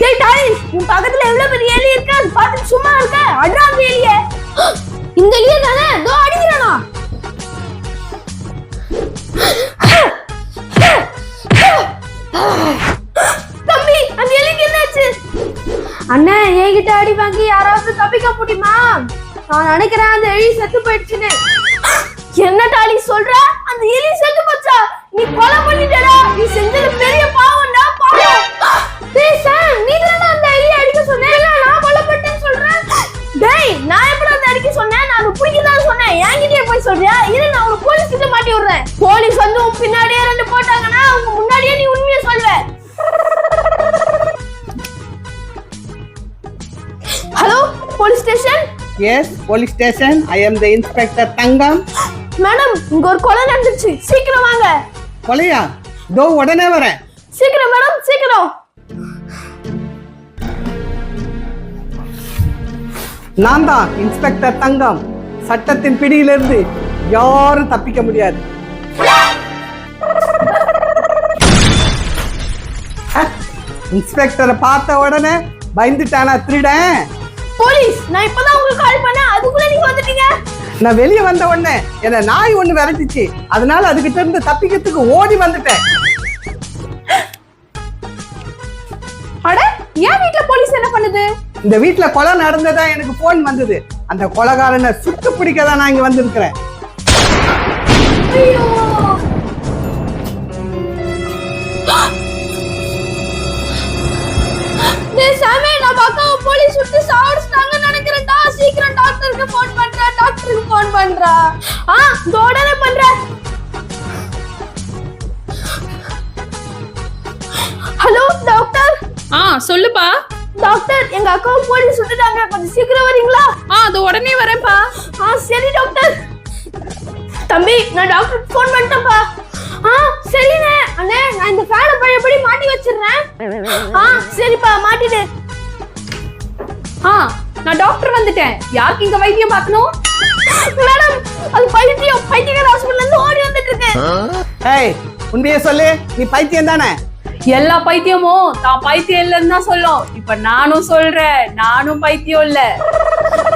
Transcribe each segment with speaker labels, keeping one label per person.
Speaker 1: டேய் டாலிஸ் உன் பக்கத்துல எவ்வளவு பெரிய எலி இருக்கு? அது பார்த்து சும்மா இருக்க. அட்ரா எலிய இந்த எலிய தானே? தோ அடிக்கிறானா? தம்பி அந்த எலிக்கு என்னாச்சு? அண்ணா என்கிட்ட அடி வாங்கி யாராவது தப்பிக்க முடியுமா? நான் நினைக்கிறேன் அந்த எலி செத்து போயிடுச்சுன்னு. என்ன டாலி சொல்ற? அந்த போய் சொல்றியா? இரு நான் உனக்கு போலீஸ் கிட்ட மாட்டி விடுறேன். போலீஸ் வந்து உன் பின்னாடியே ரெண்டு போட்டாங்கன்னா அவங்க முன்னாடியே நீ உண்மையை சொல்வ hello police station
Speaker 2: yes police station I am the inspector Thangam
Speaker 1: madam இங்க ஒரு கொலை நடந்துச்சு சீக்கிரம் வாங்க.
Speaker 2: கொலையா? தோ உடனே வரேன்.
Speaker 1: சீக்கிரம் மேடம் சீக்கிரம்.
Speaker 2: நான் தான் இன்ஸ்பெக்டர் தங்கம் சட்டத்தின் பிடியிலிருந்து யாரும் தப்பிக்க முடியாது. இன்ஸ்பெக்டரை பார்த்த உடனே பயந்துட்டானா திருடன்?
Speaker 1: போலீஸ் நான் இப்பதான் உங்களுக்கு கால் பண்ணேன். அதுக்குள்ள நீங்க வந்துட்டீங்க.
Speaker 2: நான் வெளியே வந்த உடனே என்ன நாய் ஒண்ணு விரட்டிச்சு. அதனால அதுகிட்ட இருந்து தப்பிக்கிறதுக்கு ஓடி வந்துட்டேன்.
Speaker 1: அட ஏன் வீட்ல போலீஸ் என்ன பண்ணுது?
Speaker 2: இந்த வீட்ல கொலை நடந்ததா எனக்கு போன் வந்தது. அந்த கொலைகாரனை சுட்டு பிடிக்க தான் நான் இங்க வந்திருக்கிறேன்.
Speaker 1: போலீஸ் விட்டு சாவடிச்சிட்டாங்கன்னு நினைக்கிறேன்டா சீக்கிரம் டாக்டருக்கு ஃபோன் பண்றா டாக்டருக்கு ஃபோன் பண்றா. ஆ உடனே பண்றேன் ஹலோ டாக்டர்?
Speaker 3: ஆ சொல்லுப்பா.
Speaker 1: டாக்டர் எங்க அக்காவை போலீஸ் விட்டுட்டாங்க கொஞ்சம் சீக்கிரம் வரீங்களா?
Speaker 3: ஆ அது உடனே வரேன்ப்பா.
Speaker 1: ஆ சரி டாக்டர். தம்பி நான் டாக்டருக்கு ஃபோன் பண்ணிட்டேன்ப்பா. ஆ சரிண்ணே. அண்ணே நான் இந்த ஃபேனை பழையபடி மாட்டி வச்சிடுறேன். ஆ சரிப்பா மாட்டிடு.
Speaker 3: ஆ நான் டாக்டர் வந்துட்டேன். யாருக்கு இங்க வைத்தியம் பார்க்கணும்?
Speaker 1: மேடம் அது பைத்தியம். பைத்தியக்கார ஹாஸ்பிட்டல்ல இருந்து ஓடி வந்துட்டு இருக்கேன்.
Speaker 2: ஏய் உண்மையே சொல்லு. நீ பைத்தியம் தானே
Speaker 3: எல்லா பைத்தியமும் தான் பைத்தியம் இல்லைன்னு தான் சொல்லும். இப்ப நானும் சொல்றேன் நானும் பைத்தியம் இல்ல.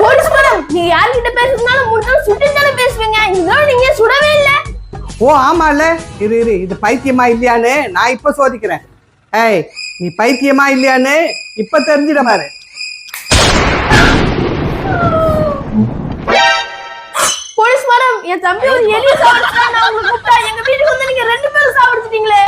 Speaker 1: போலீஸ் மேடம் நீங்க யார்கிட்ட பேசுறதுனாலும் முடிஞ்சாலும் சுட்டு தானே பேசுவீங்க. இதெல்லாம் நீங்க சுடவே இல்லை.
Speaker 2: ஓ ஆமால. இரு இரு இது பைத்தியமா இல்லையான்னு நான் இப்ப சோதிக்கிறேன். ஏய் நீ பைத்தியமா இல்லையான்னு இப்ப தெரிஞ்சிட பாரு.
Speaker 1: போலீஸ் மேடம் என் தம்பி ஒரு எலி சாப்பிடுறா நான் உங்களை கூப்பிட்டா எங்க வீட்டுக்கு வந்து நீங்க ரெண்டு பேரும் சாப்பிடுச்சிட்டீங்களே.